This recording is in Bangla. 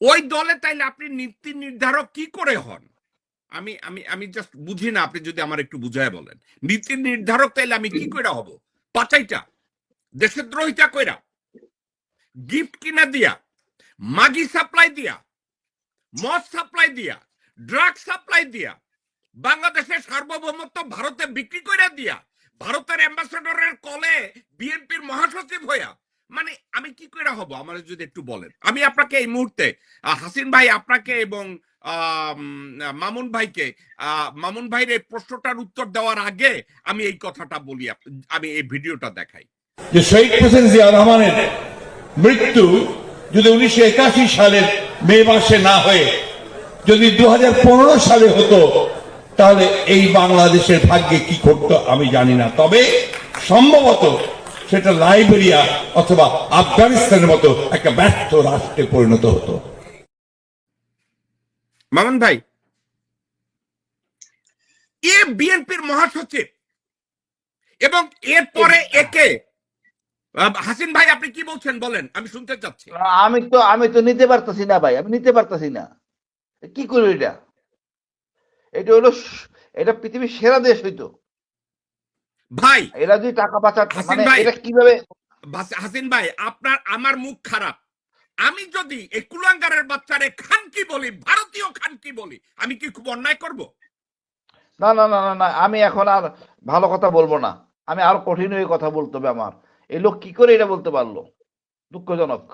ওই দলে তাইলে আপনি নীতি নির্ধারক কি করে হন? আমি আমি আমি জাস্ট বুঝি না, আপনি যদি আমার একটু বুঝায় বলেন। নীতি নির্ধারক তাইলে আমি কি করে হব? পাচাইটা দেশদ্রোহিতা কইরা গিফট কিনা দিয়া, মাগি সাপ্লাই দিয়া, মদ সাপ্লাই দিয়া ড্রাগ সাপ্লাই দিয়া বাংলাদেশের সার্বভৌমত্ব ভারতে বিক্রি করে দিয়া, ভারতের অ্যাম্বাসেডরের কলে বিএনপির মহাসচিব হইয়া মানে আমি কি করে হব? আমার যদি একটু বলেন। আমি আপনাকে এই মুহূর্তে হাসিন ভাই আপনাকে এবং মামুন ভাইকে মামুন ভাইয়ের এই প্রশ্নটার উত্তর দেওয়ার আগে আমি এই কথাটা বলি আমি এই ভিডিওটা দেখাই। যে শহীদ প্রেসিডেন্ট জিয়া রহমানের মৃত্যু যদি উনিশশো একাশি সালের মে মাসে না হয়ে যদি দু হাজার পনেরো সালে হতো, তাহলে এই বাংলাদেশের ভাগ্যে কি ঘটতো আমি জানি না। তবে সম্ভবত সেটা লাইবেরিয়া অথবা আফগানিস্তানের মতো একটা ব্যর্থ রাষ্ট্রে পরিণত হতো। মামুন ভাই এ বিএনপির মহাসচিব এবং এরপরে একে হাসিন ভাই আপনি কি বলছেন? বলেন আমি শুনতে চাচ্ছি। আমি তো আমি তো নিতে পারতাছি না ভাই আমি নিতে পারতাছি না। কি করব এটা? এটা হলো এটা পৃথিবীর সেরা দেশ হইতো। ভাই এরা যদি টাকা পাচার হাসিন মানে ভাই। এটা কীভাবে হাসিন ভাই আপনার আমার মুখ খারাপ। আমি যদি এই কুলাঙ্গারের বাচ্চারে খানকি বলি ভারতীয় খানকি বলি আমি কি খুব অন্যায় করব? না না না না না আমি এখন আর ভালো কথা বলব না। আমি আরও কঠিন হয়ে কথা বলতে হবে আমার। এই লোক কি করে এটা বলতে পারল? দুঃখজনক।